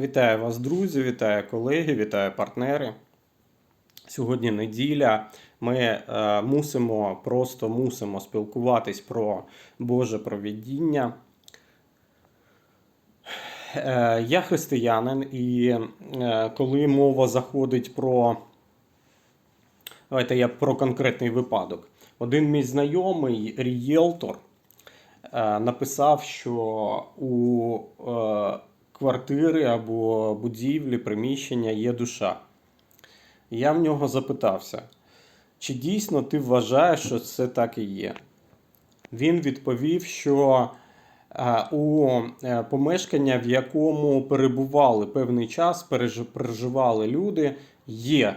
Вітаю вас, друзі, вітаю колеги, вітаю партнери. Сьогодні неділя. Ми е, мусимо, просто мусимо спілкуватись про Боже провідіння. Е, я християнин, і е, коли мова заходить про. Давайте я про конкретний випадок. Один мій знайомий рієлтор е, написав, що у е, квартири або будівлі, приміщення є душа. Я в нього запитався, чи дійсно ти вважаєш, що це так і є? Він відповів, що е, у е, помешкання, в якому перебували певний час, переживали люди, є.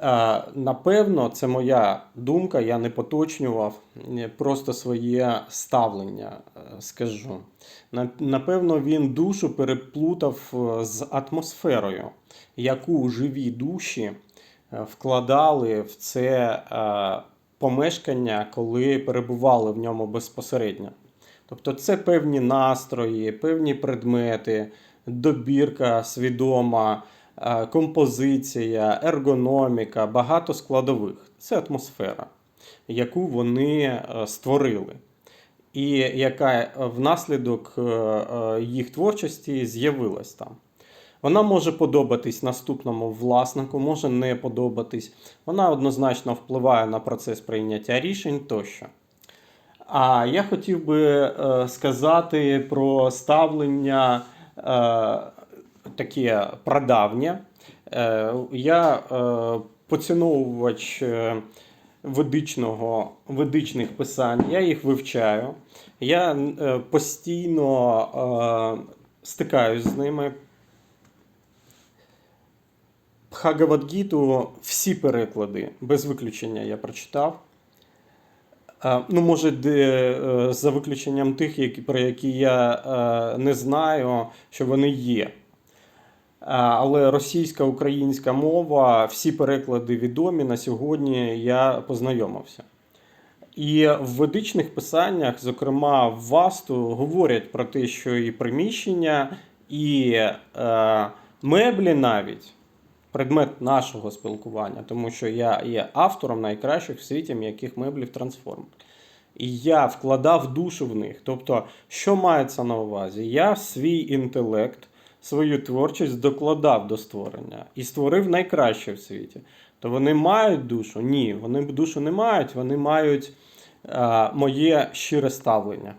Е, Напевно, це моя думка, я не поточнював, е, просто своє ставлення е, скажу. Напевно, він душу переплутав з атмосферою, яку живі душі вкладали в це помешкання, коли перебували в ньому безпосередньо. Тобто це певні настрої, певні предмети, добірка свідома, композиція, ергономіка, багато складових. Це атмосфера, яку вони е, створили і яка е, внаслідок е, е, їх творчості з'явилась там. Вона може подобатись наступному власнику, може не подобатись. Вона однозначно впливає на процес прийняття рішень тощо. А я хотів би е, сказати про ставлення е, таке прадавнє. Е, я е, поціновувач е, ведичного, ведичних писань, я їх вивчаю. Я постійно стикаюсь з ними. Бхагавадгіту всі переклади, без виключення я прочитав. Ну, може, де, за виключенням тих, які, про які я не знаю, що вони є. Е, Але російська, українська мова, всі переклади відомі на сьогодні я познайомився. І в ведичних писаннях, зокрема в Васту, говорять про те, що і приміщення, і е, меблі навіть предмет нашого спілкування, тому що я є автором найкращих в світі м'яких меблів трансформер. І я вкладав душу в них. Тобто, що мається на увазі? Я свій інтелект, свою творчість докладав до створення і створив найкраще в світі. То вони мають душу? Ні, вони душу не мають, вони мають е, моє щире ставлення.